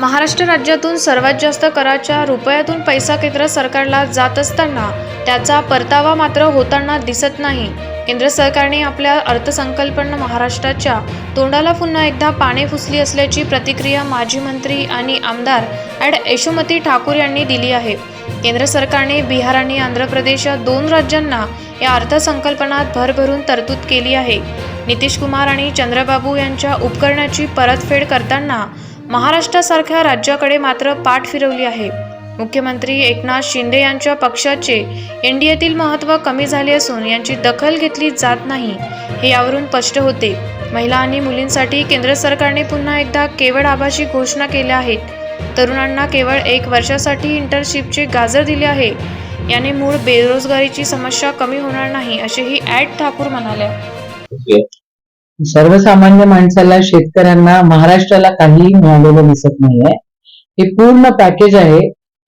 महाराष्ट्र राज्यातून सर्वात जास्त कराच्या रुपयातून पैसा केंद्र सरकारला जात असताना त्याचा परतावा मात्र होताना दिसत नाही. केंद्र सरकारने आपल्या अर्थसंकल्पना महाराष्ट्राच्या तोंडाला पुन्हा एकदा पाने फुसली असल्याची प्रतिक्रिया माजी मंत्री आणि आमदार ॲड यशोमती ठाकूर यांनी दिली आहे. केंद्र सरकारने बिहार आणि आंध्र प्रदेश या दोन राज्यांना या अर्थसंकल्पनात भरभरून तरतूद केली आहे. नितीश कुमार आणि चंद्रबाबू यांच्या उपकरणाची परतफेड करताना महाराष्ट्रासारख्या राज्याकडे मात्र पाठ फिरवली आहे. मुख्यमंत्री एकनाथ शिंदे यांच्या पक्षाचे एनडीएतील महत्त्व कमी झाले असून यांची दखल घेतली जात नाही हे यावरून स्पष्ट होते. महिला आणि मुलींसाठी केंद्र सरकारने पुन्हा एकदा केवळ आभाशी घोषणा केल्या आहेत. तरुणांना केवळ एक वर्षासाठी इंटर्नशिपचे गाजर दिले आहे. याने मूळ बेरोजगारीची समस्या कमी होणार नाही असेही ॲड ठाकूर म्हणाल्या. सर्वसामान्य माणसाला शेतकऱ्यांना महाराष्ट्राला काहीही मिळालेलं दिसत नाहीये. हे पूर्ण पॅकेज आहे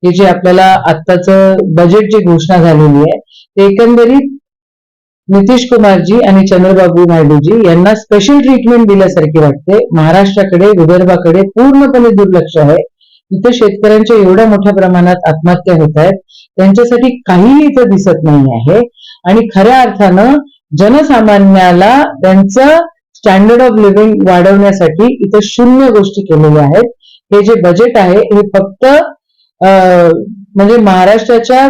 हे जे आपल्याला आत्ताच बजेट जी घोषणा झालेली आहे ते एकंदरीत नितीश कुमारजी आणि चंद्रबाबू नायडूजी यांना स्पेशल ट्रीटमेंट दिल्यासारखी वाटते. महाराष्ट्राकडे विदर्भाकडे पूर्णपणे दुर्लक्ष आहे. इथं शेतकऱ्यांच्या एवढ्या मोठ्या प्रमाणात आत्महत्या होत आहेत. त्यांच्यासाठी काहीही इथं दिसत नाही आहे. आणि खऱ्या अर्थानं जनसामान्याला त्यांचं स्टँडर्ड ऑफ लिव्हिंग वाढवण्यासाठी इथं शून्य गोष्टी केलेल्या आहेत. हे जे बजेट आहे हे फक्त म्हणजे महाराष्ट्राच्या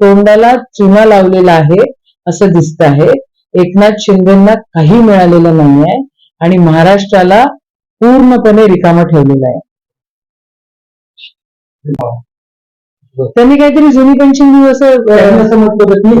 तोंडाला चुना लावलेला आहे असं दिसत आहे. एकनाथ शिंदेना काही मिळालेलं नाहीये आणि महाराष्ट्राला पूर्णपणे रिकामं ठेवलेलं आहे. त्यांनी काहीतरी जुनी पेन्शन देऊ असं करत नाही